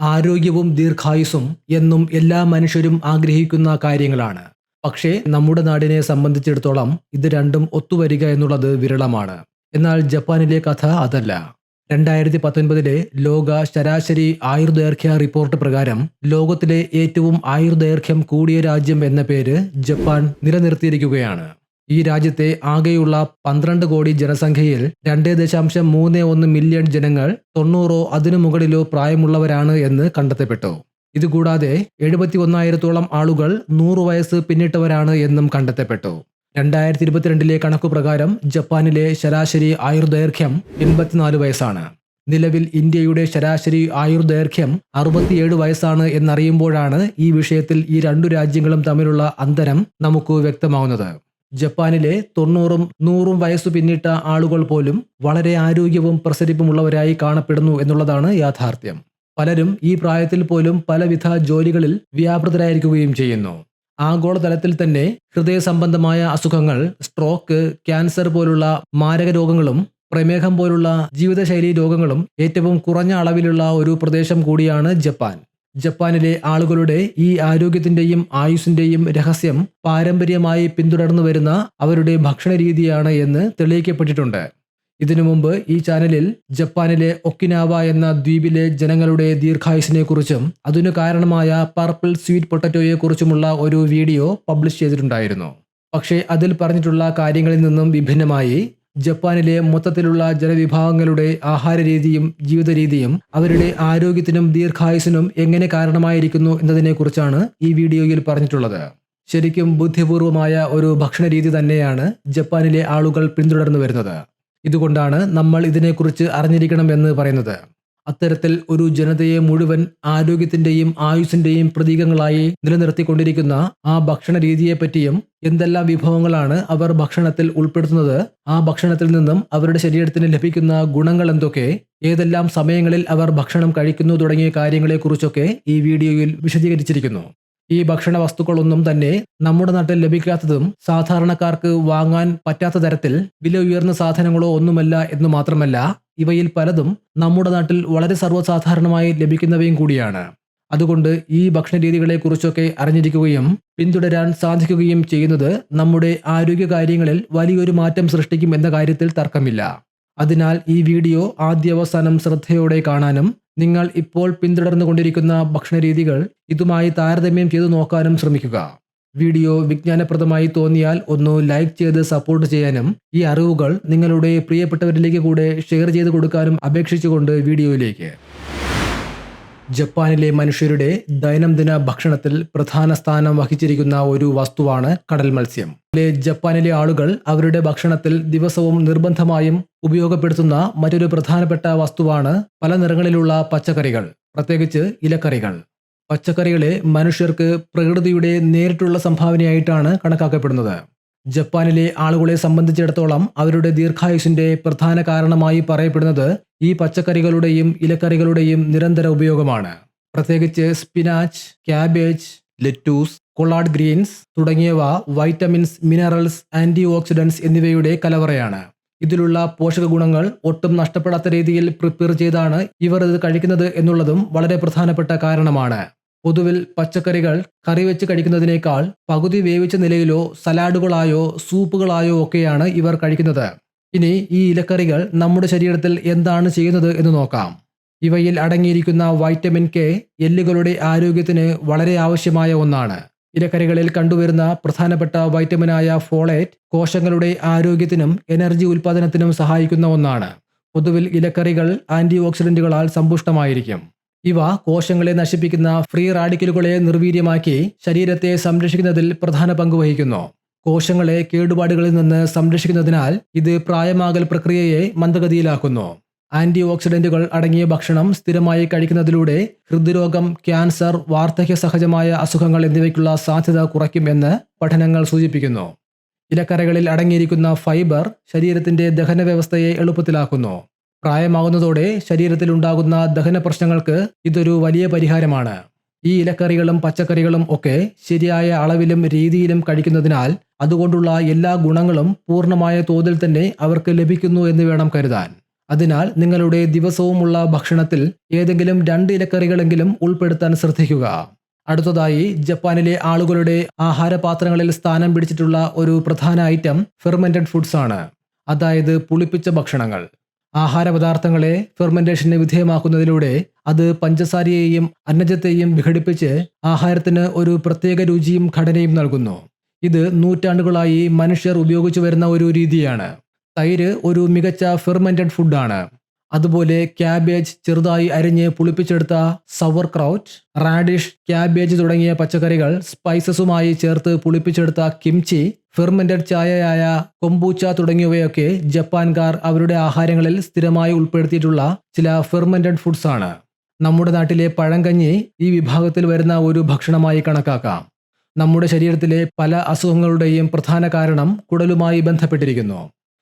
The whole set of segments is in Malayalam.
ആരോഗ്യവും ദീർഘായുസ്സും എന്നും എല്ലാ മനുഷ്യരും ആഗ്രഹിക്കുന്ന കാര്യങ്ങളാണ്. പക്ഷേ നമ്മുടെ നാടിനെ സംബന്ധിച്ചിടത്തോളം ഇത് രണ്ടും ഒത്തുവരിക എന്നുള്ളത് വിരളമാണ്. എന്നാൽ ജപ്പാനിലെ കഥ അതല്ല. രണ്ടായിരത്തി പത്തൊൻപതിലെ ലോക ശരാശരി ആയുർദൈർഘ്യ റിപ്പോർട്ട് പ്രകാരം ലോകത്തിലെ ഏറ്റവും ആയുർദൈർഘ്യം കൂടിയ രാജ്യം എന്ന പേര് ജപ്പാൻ നിലനിർത്തിയിരിക്കുകയാണ്. ഈ രാജ്യത്തെ ആകെയുള്ള പന്ത്രണ്ട് കോടി ജനസംഖ്യയിൽ രണ്ട് ദശാംശം മൂന്ന് ഒന്ന് മില്യൺ ജനങ്ങൾ തൊണ്ണൂറോ അതിനു മുകളിലോ പ്രായമുള്ളവരാണ് എന്ന് കണ്ടെത്തപ്പെട്ടു. ഇതുകൂടാതെ എഴുപത്തി ഒന്നായിരത്തോളം ആളുകൾ നൂറ് വയസ്സ് പിന്നിട്ടവരാണ് എന്നും കണ്ടെത്തപ്പെട്ടു. രണ്ടായിരത്തി ഇരുപത്തിരണ്ടിലെ കണക്കുപ്രകാരം ജപ്പാനിലെ ശരാശരി ആയുർദൈർഘ്യം എൺപത്തിനാല് വയസ്സാണ്. നിലവിൽ ഇന്ത്യയുടെ ശരാശരി ആയുർദൈർഘ്യം അറുപത്തിയേഴ് വയസ്സാണ് എന്നറിയുമ്പോഴാണ് ഈ വിഷയത്തിൽ ഈ രണ്ടു രാജ്യങ്ങളും തമ്മിലുള്ള അന്തരം നമുക്ക് വ്യക്തമാവുന്നത്. ജപ്പാനിലെ തൊണ്ണൂറും നൂറും വയസ്സു പിന്നിട്ട ആളുകൾ പോലും വളരെ ആരോഗ്യവും പ്രസരിപ്പുമുള്ളവരായി കാണപ്പെടുന്നു എന്നുള്ളതാണ് യാഥാർത്ഥ്യം. പലരും ഈ പ്രായത്തിൽ പോലും പലവിധ ജോലികളിൽ വ്യാപൃതരായിരിക്കുകയും ചെയ്യുന്നു. ആഗോളതലത്തിൽ തന്നെ ഹൃദയ സംബന്ധമായ അസുഖങ്ങൾ സ്ട്രോക്ക് ക്യാൻസർ പോലുള്ള മാരക രോഗങ്ങളും പ്രമേഹം പോലുള്ള ജീവിതശൈലി രോഗങ്ങളും ഏറ്റവും കുറഞ്ഞ അളവിലുള്ള ഒരു പ്രദേശം കൂടിയാണ് ജപ്പാൻ. ജപ്പാനിലെ ആളുകളുടെ ഈ ആരോഗ്യത്തിന്റെയും ആയുസിന്റെയും രഹസ്യം പാരമ്പര്യമായി പിന്തുടർന്നു വരുന്ന അവരുടെ ഭക്ഷണ രീതിയാണ് എന്ന് തെളിയിക്കപ്പെട്ടിട്ടുണ്ട്. ഇതിനു മുമ്പ് ഈ ചാനലിൽ ജപ്പാനിലെ ഒക്കിനാവ എന്ന ദ്വീപിലെ ജനങ്ങളുടെ ദീർഘായുസിനെ കുറിച്ചും അതിനു കാരണമായ പർപ്പിൾ സ്വീറ്റ് പൊട്ടറ്റോയെ കുറിച്ചുമുള്ള ഒരു വീഡിയോ പബ്ലിഷ് ചെയ്തിട്ടുണ്ടായിരുന്നു. പക്ഷേ അതിൽ പറഞ്ഞിട്ടുള്ള കാര്യങ്ങളിൽ നിന്നും വിഭിന്നമായി ജപ്പാനിലെ മൊത്തത്തിലുള്ള ജനവിഭാഗങ്ങളുടെ ആഹാര രീതിയും ജീവിത രീതിയും അവരുടെ ആരോഗ്യത്തിനും ദീർഘായുസിനും എങ്ങനെ കാരണമായിരിക്കുന്നു എന്നതിനെക്കുറിച്ചാണ് ഈ വീഡിയോയിൽ പറഞ്ഞിട്ടുള്ളത്. ശരിക്കും ബുദ്ധിപൂർവമായ ഒരു ഭക്ഷണ രീതി തന്നെയാണ് ജപ്പാനിലെ ആളുകൾ പിന്തുടർന്നു വരുന്നത്. ഇതുകൊണ്ടാണ് നമ്മൾ ഇതിനെക്കുറിച്ച് അറിഞ്ഞിരിക്കണം എന്ന് പറയുന്നത്. അത്തരത്തിൽ ഒരു ജനതയെ മുഴുവൻ ആരോഗ്യത്തിന്റെയും ആയുസിന്റെയും പ്രതീകങ്ങളായി നിലനിർത്തിക്കൊണ്ടിരിക്കുന്ന ആ ഭക്ഷണ രീതിയെപ്പറ്റിയും എന്തെല്ലാം വിഭവങ്ങളാണ് അവർ ഭക്ഷണത്തിൽ ഉൾപ്പെടുത്തുന്നത് ആ ഭക്ഷണത്തിൽ നിന്നും അവരുടെ ശരീരത്തിന് ലഭിക്കുന്ന ഗുണങ്ങൾ എന്തൊക്കെ ഏതെല്ലാം സമയങ്ങളിൽ അവർ ഭക്ഷണം കഴിക്കുന്നു തുടങ്ങിയ കാര്യങ്ങളെക്കുറിച്ചൊക്കെ ഈ വീഡിയോയിൽ വിശദീകരിച്ചിരിക്കുന്നു. ഈ ഭക്ഷണ വസ്തുക്കളൊന്നും തന്നെ നമ്മുടെ നാട്ടിൽ ലഭിക്കാത്തതും സാധാരണക്കാർക്ക് വാങ്ങാൻ പറ്റാത്ത തരത്തിൽ വില ഉയർന്ന സാധനങ്ങളോ ഒന്നുമല്ല എന്ന് മാത്രമല്ല ഇവയിൽ പലതും നമ്മുടെ നാട്ടിൽ വളരെ സർവസാധാരണമായി ലഭിക്കുന്നവയും കൂടിയാണ്. അതുകൊണ്ട് ഈ ഭക്ഷണ രീതികളെക്കുറിച്ചൊക്കെ അറിഞ്ഞിരിക്കുകയും പിന്തുടരാൻ സാധിക്കുകയും ചെയ്യുന്നത് നമ്മുടെ ആരോഗ്യ കാര്യങ്ങളിൽ വലിയൊരു മാറ്റം സൃഷ്ടിക്കും എന്ന കാര്യത്തിൽ തർക്കമില്ല. അതിനാൽ ഈ വീഡിയോ ആദ്യാവസാനം ശ്രദ്ധയോടെ കാണാനും നിങ്ങൾ ഇപ്പോൾ പിന്തുടർന്നു കൊണ്ടിരിക്കുന്ന ഭക്ഷണരീതികൾ ഇതുമായി താരതമ്യം ചെയ്തു നോക്കാനും ശ്രമിക്കുക. വീഡിയോ വിജ്ഞാനപ്രദമായി തോന്നിയാൽ ഒന്ന് ലൈക്ക് ചെയ്ത് സപ്പോർട്ട് ചെയ്യാനും ഈ അറിവുകൾ നിങ്ങളുടെ പ്രിയപ്പെട്ടവരിലേക്ക് കൂടെ ഷെയർ ചെയ്ത് കൊടുക്കാനും അപേക്ഷിച്ചുകൊണ്ട് വീഡിയോയിലേക്ക്. ജപ്പാനിലെ മനുഷ്യരുടെ ദൈനംദിന ഭക്ഷണത്തിൽ പ്രധാന സ്ഥാനം വഹിച്ചിരിക്കുന്ന ഒരു വസ്തുവാണ് കടൽ മത്സ്യം. ജപ്പാനിലെ ആളുകൾ അവരുടെ ഭക്ഷണത്തിൽ ദിവസവും നിർബന്ധമായും ഉപയോഗപ്പെടുത്തുന്ന മറ്റൊരു പ്രധാനപ്പെട്ട വസ്തുവാണ് പല നിറങ്ങളിലുള്ള പച്ചക്കറികൾ പ്രത്യേകിച്ച് ഇലക്കറികൾ. പച്ചക്കറികളെ മനുഷ്യർക്ക് പ്രകൃതിയുടെ നേരിട്ടുള്ള സംഭാവനയായിട്ടാണ് കണക്കാക്കപ്പെടുന്നത്. ജപ്പാനിലെ ആളുകളെ സംബന്ധിച്ചിടത്തോളം അവരുടെ ദീർഘായുസിന്റെ പ്രധാന കാരണമായി പറയപ്പെടുന്നത് ഈ പച്ചക്കറികളുടെയും ഇലക്കറികളുടെയും നിരന്തര ഉപയോഗമാണ്. പ്രത്യേകിച്ച് spinach cabbage lettuce collard greens തുടങ്ങിയവ വൈറ്റമിൻസ് മിനറൽസ് ആന്റി ഓക്സിഡൻസ് എന്നിവയുടെ കലവറയാണ്. ഇതിലുള്ള പോഷക ഗുണങ്ങൾ ഒട്ടും നഷ്ടപ്പെടാത്ത രീതിയിൽ പ്രിപ്പയർ ചെയ്താണ് ഇവർ ഇത് കഴിക്കുന്നത് എന്നുള്ളതും വളരെ പ്രധാനപ്പെട്ട കാരണമാണ്. പൊതുവിൽ പച്ചക്കറികൾ കറി വെച്ച് കഴിക്കുന്നതിനേക്കാൾ പകുതി വേവിച്ച നിലയിലോ സലാഡുകളായോ സൂപ്പുകളായോ ഒക്കെയാണ് ഇവർ കഴിക്കുന്നത്. ഇനി ഈ ഇലക്കറികൾ നമ്മുടെ ശരീരത്തിൽ എന്താണ് ചെയ്യുന്നത് എന്ന് നോക്കാം. ഇവയിൽ അടങ്ങിയിരിക്കുന്ന വൈറ്റമിൻ കെ എല്ലുകളുടെ ആരോഗ്യത്തിന് വളരെ ആവശ്യമായ ഒന്നാണ്. ഇലക്കറികളിൽ കണ്ടുവരുന്ന പ്രധാനപ്പെട്ട വൈറ്റമിനായ ഫോളേറ്റ് കോശങ്ങളുടെ ആരോഗ്യത്തിനും എനർജി ഉൽപ്പാദനത്തിനും സഹായിക്കുന്ന ഒന്നാണ്. പൊതുവിൽ ഇലക്കറികൾ ആന്റി ഓക്സിഡന്റുകളാൽ സമ്പുഷ്ടമായിരിക്കും. ഇവ കോശങ്ങളെ നശിപ്പിക്കുന്ന ഫ്രീ റാഡിക്കലുകളെ നിർവീര്യമാക്കി ശരീരത്തെ സംരക്ഷിക്കുന്നതിൽ പ്രധാന പങ്ക് വഹിക്കുന്നു. കോശങ്ങളെ കേടുപാടുകളിൽ നിന്ന് സംരക്ഷിക്കുന്നതിനാൽ ഇത് പ്രായമാകൽ പ്രക്രിയയെ മന്ദഗതിയിലാക്കുന്നു. ആന്റി ഓക്സിഡന്റുകൾ അടങ്ങിയ ഭക്ഷണം സ്ഥിരമായി കഴിക്കുന്നതിലൂടെ ഹൃദ്രോഗം ക്യാൻസർ വാർദ്ധക്യ സഹജമായ അസുഖങ്ങൾ എന്നിവയ്ക്കുള്ള സാധ്യത കുറയ്ക്കുമെന്ന് പഠനങ്ങൾ സൂചിപ്പിക്കുന്നു. ഇലക്കറികളിൽ അടങ്ങിയിരിക്കുന്ന ഫൈബർ ശരീരത്തിന്റെ ദഹന വ്യവസ്ഥയെ എളുപ്പത്തിലാക്കുന്നു. പ്രായമാകുന്നതോടെ ശരീരത്തിലുണ്ടാകുന്ന ദഹന പ്രശ്നങ്ങൾക്ക് ഇതൊരു വലിയ പരിഹാരമാണ്. ഈ ഇലക്കറികളും പച്ചക്കറികളും ഒക്കെ ശരിയായ അളവിലും രീതിയിലും കഴിക്കുന്നതിനാൽ അതുകൊണ്ടുള്ള എല്ലാ ഗുണങ്ങളും പൂർണമായ തോതിൽ തന്നെ അവർക്ക് ലഭിക്കുന്നു എന്ന് വേണം കരുതാൻ. അതിനാൽ നിങ്ങളുടെ ദിവസവുമുള്ള ഭക്ഷണത്തിൽ ഏതെങ്കിലും രണ്ട് ഇലക്കറികളെങ്കിലും ഉൾപ്പെടുത്താൻ ശ്രദ്ധിക്കുക. അടുത്തതായി ജപ്പാനിലെ ആളുകളുടെ ആഹാരപാത്രങ്ങളിൽ സ്ഥാനം പിടിച്ചിട്ടുള്ള ഒരു പ്രധാന ഐറ്റം ഫെർമെന്റഡ് ഫുഡ്സ് ആണ്. അതായത് പുളിപ്പിച്ച ഭക്ഷണങ്ങൾ. ആഹാര പദാർത്ഥങ്ങളെ ഫെർമെന്റേഷന് വിധേയമാക്കുന്നതിലൂടെ അത് പഞ്ചസാരയെയും അന്നജത്തെയും വിഘടിപ്പിച്ച് ആഹാരത്തിന് ഒരു പ്രത്യേക രുചിയും ഘടനയും നൽകുന്നു. ഇത് നൂറ്റാണ്ടുകളായി മനുഷ്യർ ഉപയോഗിച്ചു വരുന്ന ഒരു രീതിയാണ്. തൈര് ഒരു മികച്ച ഫെർമെന്റഡ് ഫുഡാണ് അതുപോലെ ക്യാബേജ് ചെറുതായി അരിഞ്ഞ് പുളിപ്പിച്ചെടുത്ത സവർ ക്രൗറ്റ് റാഡിഷ് ക്യാബേജ് തുടങ്ങിയ പച്ചക്കറികൾ സ്പൈസസുമായി ചേർത്ത് പുളിപ്പിച്ചെടുത്ത കിംചി ഫെർമെന്റഡ് ചായയായ കൊമ്പൂച്ച തുടങ്ങിയവയൊക്കെ ജപ്പാൻകാർ അവരുടെ ആഹാരങ്ങളിൽ സ്ഥിരമായി ഉൾപ്പെടുത്തിയിട്ടുള്ള ചില ഫെർമെന്റഡ് ഫുഡ്സ് ആണ്. നമ്മുടെ നാട്ടിലെ പഴങ്കഞ്ഞി ഈ വിഭാഗത്തിൽ വരുന്ന ഒരു ഭക്ഷണമായി കണക്കാക്കാം. നമ്മുടെ ശരീരത്തിലെ പല അസുഖങ്ങളുടെയും പ്രധാന കാരണം കുടലുമായി ബന്ധപ്പെട്ടിരിക്കുന്നു.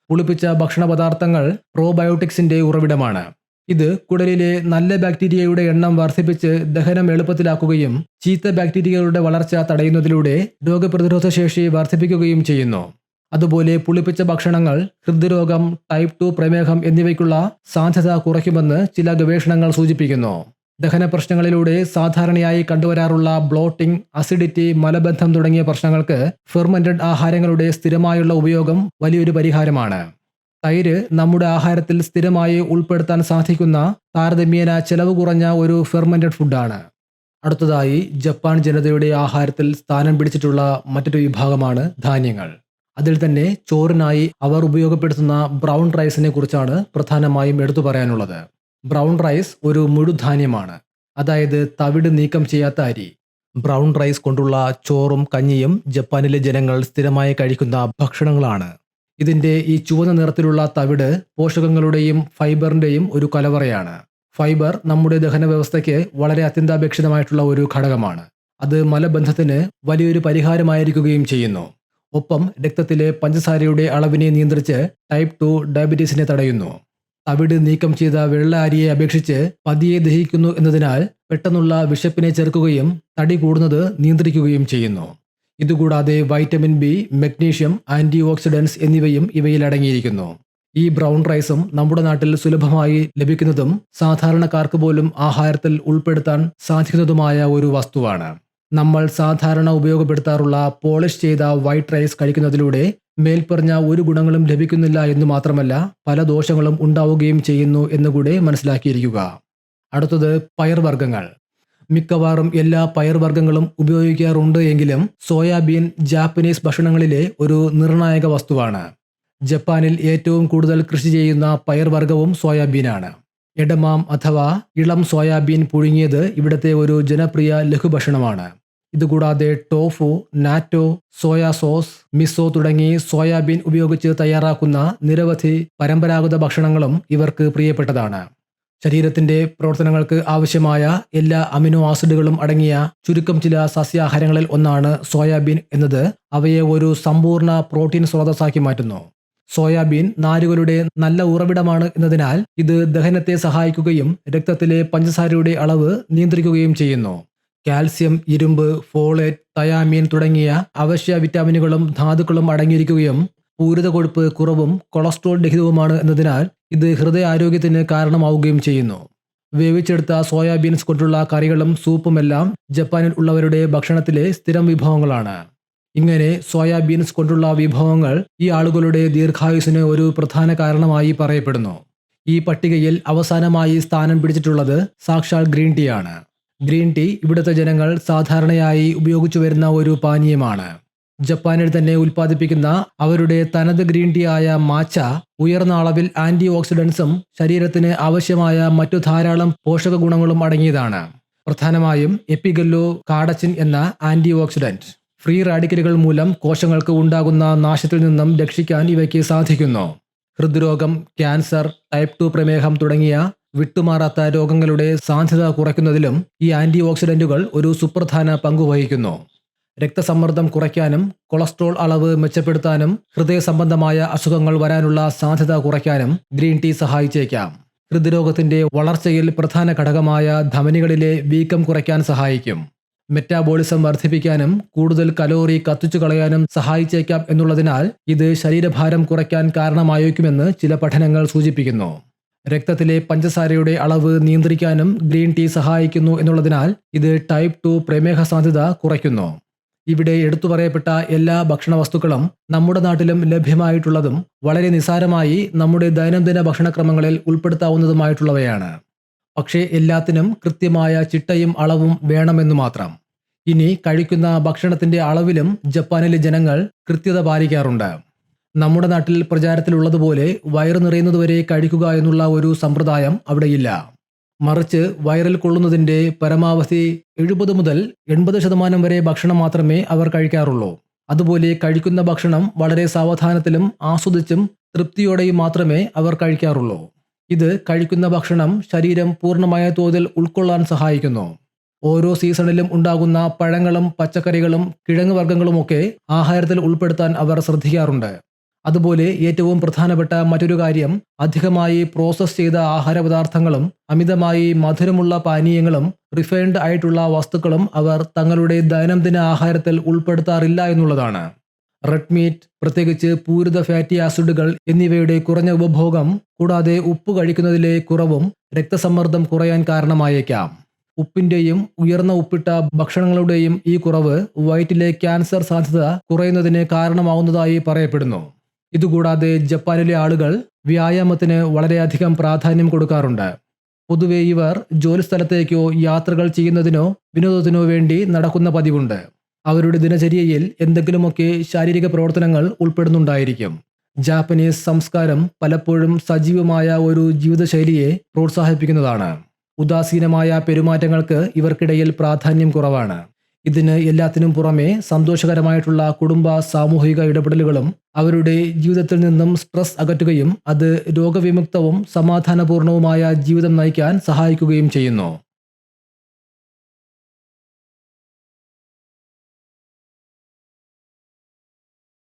പുളിപ്പിച്ച ഭക്ഷണ പദാർത്ഥങ്ങൾ പ്രോബയോട്ടിക്സിന്റെ ഉറവിടമാണ്. ഇത് കുടലിലെ നല്ല ബാക്ടീരിയയുടെ എണ്ണം വർദ്ധിപ്പിച്ച് ദഹനം എളുപ്പത്തിലാക്കുകയും ചീത്ത ബാക്ടീരിയകളുടെ വളർച്ച തടയുന്നതിലൂടെ രോഗപ്രതിരോധ ശേഷി വർദ്ധിപ്പിക്കുകയും ചെയ്യുന്നു. അതുപോലെ പുളിപ്പിച്ച ഭക്ഷണങ്ങൾ ഹൃദ്രോഗം ടൈപ്പ് ടു പ്രമേഹം എന്നിവയ്ക്കുള്ള സാധ്യത കുറയ്ക്കുമെന്ന് ചില ഗവേഷണങ്ങൾ സൂചിപ്പിക്കുന്നു. ദഹന പ്രശ്നങ്ങളിലൂടെ സാധാരണയായി കണ്ടുവരാറുള്ള ബ്ലോട്ടിംഗ് അസിഡിറ്റി മലബന്ധം തുടങ്ങിയ പ്രശ്നങ്ങൾക്ക് ഫെർമെന്റഡ് ആഹാരങ്ങളുടെ സ്ഥിരമായുള്ള ഉപയോഗം വലിയൊരു പരിഹാരമാണ്. തൈര് നമ്മുടെ ആഹാരത്തിൽ സ്ഥിരമായി ഉൾപ്പെടുത്താൻ സാധിക്കുന്ന താരതമ്യേന ചെലവ് കുറഞ്ഞ ഒരു ഫെർമെന്റഡ് ഫുഡാണ്. അടുത്തതായി ജപ്പാൻ ജനതയുടെ ആഹാരത്തിൽ സ്ഥാനം പിടിച്ചിട്ടുള്ള മറ്റൊരു വിഭാഗമാണ് ധാന്യങ്ങൾ. അതിൽ തന്നെ ചോറിനായി അവർ ഉപയോഗപ്പെടുത്തുന്ന ബ്രൗൺ റൈസിനെ കുറിച്ചാണ് പ്രധാനമായും എടുത്തു പറയാനുള്ളത്. ബ്രൗൺ റൈസ് ഒരു മുഴുധാന്യമാണ്. അതായത് തവിട് നീക്കം ചെയ്യാത്ത അരി. ബ്രൗൺ റൈസ് കൊണ്ടുള്ള ചോറും കഞ്ഞിയും ജപ്പാനിലെ ജനങ്ങൾ സ്ഥിരമായി കഴിക്കുന്ന ഭക്ഷണങ്ങളാണ്. ഇതിന്റെ ഈ ചുവന്ന നിറത്തിലുള്ള തവിട് പോഷകങ്ങളുടെയും ഫൈബറിന്റെയും ഒരു കലവറയാണ്. ഫൈബർ നമ്മുടെ ദഹന വ്യവസ്ഥയ്ക്ക് വളരെ അത്യന്താപേക്ഷിതമായിട്ടുള്ള ഒരു ഘടകമാണ്. അത് മലബന്ധത്തിന് വലിയൊരു പരിഹാരമായിരിക്കുകയും ചെയ്യുന്നു. ഒപ്പം രക്തത്തിലെ പഞ്ചസാരയുടെ അളവിനെ നിയന്ത്രിച്ച് ടൈപ്പ് ടു ഡയബറ്റീസിനെ തടയുന്നു. തവിട് നീക്കം ചെയ്ത വെള്ളാരിയെ അപേക്ഷിച്ച് പതിയെ ദഹിക്കുന്നു എന്നതിനാൽ പെട്ടെന്നുള്ള വിശപ്പിനെ ചെറുക്കുകയും തടി കൂടുന്നത് നിയന്ത്രിക്കുകയും ചെയ്യുന്നു. ഇതുകൂടാതെ vitamin B magnesium anti oxidants എന്നിവയും ഇവയിൽ അടങ്ങിയിരിക്കുന്നു. ഈ ബ്രൗൺ റൈസും നമ്മുടെ നാട്ടിൽ സുലഭമായി ലഭിക്കുന്നതും സാധാരണക്കാർക്ക് പോലും ആഹാരത്തിൽ ഉൾപ്പെടുത്താൻ സാധിക്കുന്നതുമായ ഒരു വസ്തുവാണ്. നമ്മൾ സാധാരണ ഉപയോഗപ്പെടുത്താറുള്ള പോളിഷ് ചെയ്ത വൈറ്റ് റൈസ് കഴിക്കുന്നതിലൂടെ മേൽപ്പറഞ്ഞ ഒരു ഗുണങ്ങളും ലഭിക്കുന്നില്ല എന്ന് മാത്രമല്ല പല ദോഷങ്ങളും ഉണ്ടാവുകയും ചെയ്യുന്നു എന്നുകൂടെ മനസ്സിലാക്കിയിരിക്കുക. അടുത്തത് പയർവർഗങ്ങൾ. മിക്കവാറും എല്ലാ പയർവർഗങ്ങളും ഉപയോഗിക്കാറുണ്ട് എങ്കിലും സോയാബീൻ ജാപ്പനീസ് ഭക്ഷണങ്ങളിലെ ഒരു നിർണായക വസ്തുവാണ്. ജപ്പാനിൽ ഏറ്റവും കൂടുതൽ കൃഷി ചെയ്യുന്ന പയർവർഗവും സോയാബീനാണ്. എഡമാം അഥവാ ഇളം സോയാബീൻ പുഴുങ്ങിയത് ഇവിടുത്തെ ഒരു ജനപ്രിയ ലഘുഭക്ഷണമാണ്. ഇതുകൂടാതെ tofu natto soya sauce miso തുടങ്ങി സോയാബീൻ ഉപയോഗിച്ച് തയ്യാറാക്കുന്ന നിരവധി പരമ്പരാഗത ഭക്ഷണങ്ങളും ഇവർക്ക് പ്രിയപ്പെട്ടതാണ്. ശരീരത്തിന്റെ പ്രവർത്തനങ്ങൾക്ക് ആവശ്യമായ എല്ലാ അമിനോ ആസിഡുകളും അടങ്ങിയ ചുരുക്കം ചില സസ്യാഹാരങ്ങളിൽ ഒന്നാണ് സോയാബീൻ എന്നത് അവയെ ഒരു സമ്പൂർണ പ്രോട്ടീൻ സ്രോതസ്സാക്കി മാറ്റുന്നു. സോയാബീൻ നാരുകളുടെ നല്ല ഉറവിടമാണ് എന്നതിനാൽ ഇത് ദഹനത്തെ സഹായിക്കുകയും രക്തത്തിലെ പഞ്ചസാരയുടെ അളവ് നിയന്ത്രിക്കുകയും ചെയ്യുന്നു. കാൽസ്യം ഇരുമ്പ് ഫോളേറ്റ് തയാമീൻ തുടങ്ങിയ അവശ്യ വിറ്റാമിനുകളും ധാതുക്കളും അടങ്ങിയിരിക്കുകയും പൂരിത കൊഴുപ്പ് കുറവും കൊളസ്ട്രോൾ രഹിതവുമാണ് എന്നതിനാൽ ഇത് ഹൃദയാരോഗ്യത്തിന് കാരണമാവുകയും ചെയ്യുന്നു. വേവിച്ചെടുത്ത സോയാബീൻസ് കൊണ്ടുള്ള കറികളും സൂപ്പുമെല്ലാം ജപ്പാനിൽ ഉള്ളവരുടെ ഭക്ഷണത്തിലെ സ്ഥിരം വിഭവങ്ങളാണ്. ഇങ്ങനെ സോയാബീൻസ് കൊണ്ടുള്ള വിഭവങ്ങൾ ഈ ആളുകളുടെ ദീർഘായുസിന് ഒരു പ്രധാന കാരണമായി പറയപ്പെടുന്നു. ഈ പട്ടികയിൽ അവസാനമായി സ്ഥാനം പിടിച്ചിട്ടുള്ളത് സാക്ഷാൽ ഗ്രീൻ ടീ ആണ്. ഗ്രീൻ ടീ ഇവിടുത്തെ ജനങ്ങൾ സാധാരണയായി ഉപയോഗിച്ചു വരുന്ന ഒരു പാനീയമാണ്. ജപ്പാനിൽ തന്നെ ഉൽപ്പാദിപ്പിക്കുന്ന അവരുടെ തനത് ഗ്രീൻ ടീ ആയ മാച്ച ഉയർന്ന അളവിൽ ആന്റി ഓക്സിഡൻസും ശരീരത്തിന് ആവശ്യമായ മറ്റു ധാരാളം പോഷക ഗുണങ്ങളും അടങ്ങിയതാണ്. പ്രധാനമായും എപ്പിഗല്ലോ കാടച്ചിൻ എന്ന ആന്റി ഓക്സിഡന്റ് ഫ്രീ റാഡിക്കലുകൾ മൂലം കോശങ്ങൾക്ക് ഉണ്ടാകുന്ന നാശത്തിൽ നിന്നും രക്ഷിക്കാൻ ഇവയ്ക്ക് സാധിക്കുന്നു. ഹൃദ്രോഗം ക്യാൻസർ ടൈപ്പ് ടു പ്രമേഹം തുടങ്ങിയ വിട്ടുമാറാത്ത രോഗങ്ങളുടെ സാധ്യത കുറയ്ക്കുന്നതിലും ഈ ആന്റി ഓക്സിഡന്റുകൾ ഒരു സുപ്രധാന പങ്ക് വഹിക്കുന്നു. രക്തസമ്മർദ്ദം കുറയ്ക്കാനും കൊളസ്ട്രോൾ അളവ് മെച്ചപ്പെടുത്താനും ഹൃദയ സംബന്ധമായ അസുഖങ്ങൾ വരാനുള്ള സാധ്യത കുറയ്ക്കാനും ഗ്രീൻ ടീ സഹായിച്ചേക്കാം. ഹൃദ്രോഗത്തിന്റെ വളർച്ചയിൽ പ്രധാന ഘടകമായ ധമനികളിലെ വീക്കം കുറയ്ക്കാൻ സഹായിക്കും. മെറ്റാബോളിസം വർദ്ധിപ്പിക്കാനും കൂടുതൽ കലോറി കത്തിച്ചു കളയാനും സഹായിച്ചേക്കാം എന്നുള്ളതിനാൽ ഇത് ശരീരഭാരം കുറയ്ക്കാൻ കാരണമായേക്കുമെന്ന് ചില പഠനങ്ങൾ സൂചിപ്പിക്കുന്നു. രക്തത്തിലെ പഞ്ചസാരയുടെ അളവ് നിയന്ത്രിക്കാനും ഗ്രീൻ ടീ സഹായിക്കുന്നു എന്നുള്ളതിനാൽ ഇത് ടൈപ്പ് ടു പ്രമേഹ സാധ്യത കുറയ്ക്കുന്നു. ഇവിടെ എടുത്തു പറയപ്പെട്ട എല്ലാ ഭക്ഷണ വസ്തുക്കളും നമ്മുടെ നാട്ടിലും ലഭ്യമായിട്ടുള്ളതും വളരെ നിസാരമായി നമ്മുടെ ദൈനംദിന ഭക്ഷണക്രമങ്ങളിൽ ഉൾപ്പെടുത്താവുന്നതുമായിട്ടുള്ളവയാണ്. പക്ഷേ എല്ലാത്തിനും കൃത്യമായ ചിട്ടയും അളവും വേണമെന്നു മാത്രം. ഇനി കഴിക്കുന്ന ഭക്ഷണത്തിന്റെ അളവിലും ജപ്പാനിലെ ജനങ്ങൾ കൃത്യത പാലിക്കാറുണ്ട്. നമ്മുടെ നാട്ടിൽ പ്രചാരത്തിലുള്ളതുപോലെ വയറ് നിറയുന്നതുവരെ കഴിക്കുക എന്നുള്ള ഒരു സമ്പ്രദായം അവിടെയില്ല. മറിച്ച് വയറിൽ കൊള്ളുന്നതിന്റെ പരമാവധി എഴുപത് മുതൽ എൺപത് ശതമാനം വരെ ഭക്ഷണം മാത്രമേ അവർ കഴിക്കാറുള്ളൂ. അതുപോലെ കഴിക്കുന്ന ഭക്ഷണം വളരെ സാവധാനത്തിലും ആസ്വദിച്ചും തൃപ്തിയോടെയും മാത്രമേ അവർ കഴിക്കാറുള്ളൂ. ഇത് കഴിക്കുന്ന ഭക്ഷണം ശരീരം പൂർണമായ തോതിൽ ഉൾക്കൊള്ളാൻ സഹായിക്കുന്നു. ഓരോ സീസണിലും ഉണ്ടാകുന്ന പഴങ്ങളും പച്ചക്കറികളും കിഴങ്ങ് വർഗങ്ങളുമൊക്കെ ആഹാരത്തിൽ ഉൾപ്പെടുത്താൻ അവർ ശ്രദ്ധിക്കാറുണ്ട്. അതുപോലെ ഏറ്റവും പ്രധാനപ്പെട്ട മറ്റൊരു കാര്യം അധികമായി പ്രോസസ് ചെയ്ത ആഹാരപദാർത്ഥങ്ങളും അമിതമായി മധുരമുള്ള പാനീയങ്ങളും റിഫൈൻഡ് ആയിട്ടുള്ള വസ്തുക്കളും അവർ തങ്ങളുടെ ദൈനംദിന ആഹാരത്തിൽ ഉൾപ്പെടുത്താറില്ല എന്നുള്ളതാണ്. റെഡ് മീറ്റ് പ്രത്യേകിച്ച് പൂരിത ഫാറ്റി ആസിഡുകൾ എന്നിവയുടെ കുറഞ്ഞ ഉപഭോഗം കൂടാതെ ഉപ്പ് കഴിക്കുന്നതിലെ കുറവും രക്തസമ്മർദ്ദം കുറയാൻ കാരണമായേക്കാം. ഉപ്പിന്റെയും ഉയർന്ന ഉപ്പിട്ട ഭക്ഷണങ്ങളുടെയും ഈ കുറവ് വയറ്റിലെ ക്യാൻസർ സാധ്യത കുറയുന്നതിന് കാരണമാവുന്നതായി പറയപ്പെടുന്നു. ഇതുകൂടാതെ ജപ്പാനിലെ ആളുകൾ വ്യായാമത്തിന് വളരെയധികം പ്രാധാന്യം കൊടുക്കാറുണ്ട്. പൊതുവെ ഇവർ ജോലിസ്ഥലത്തേക്കോ യാത്രകൾ ചെയ്യുന്നതിനോ വിനോദത്തിനോ വേണ്ടി നടക്കുന്ന പതിവുണ്ട്. അവരുടെ ദിനചര്യയിൽ എന്തെങ്കിലുമൊക്കെ ശാരീരിക പ്രവർത്തനങ്ങൾ ഉൾപ്പെടുന്നുണ്ടായിരിക്കും. ജാപ്പനീസ് സംസ്കാരം പലപ്പോഴും സജീവമായ ഒരു ജീവിതശൈലിയെ പ്രോത്സാഹിപ്പിക്കുന്നതാണ്. ഉദാസീനമായ പെരുമാറ്റങ്ങൾക്ക് ഇവർക്കിടയിൽ പ്രാധാന്യം കുറവാണ്. ഇതിന് എല്ലാത്തിനും പുറമെ സന്തോഷകരമായിട്ടുള്ള കുടുംബ സാമൂഹിക ഇടപെടലുകളും അവരുടെ ജീവിതത്തിൽ നിന്നും സ്ട്രെസ് അകറ്റുകയും അത് രോഗവിമുക്തവും സമാധാനപൂർണവുമായ ജീവിതം നയിക്കാൻ സഹായിക്കുകയും ചെയ്യുന്നു.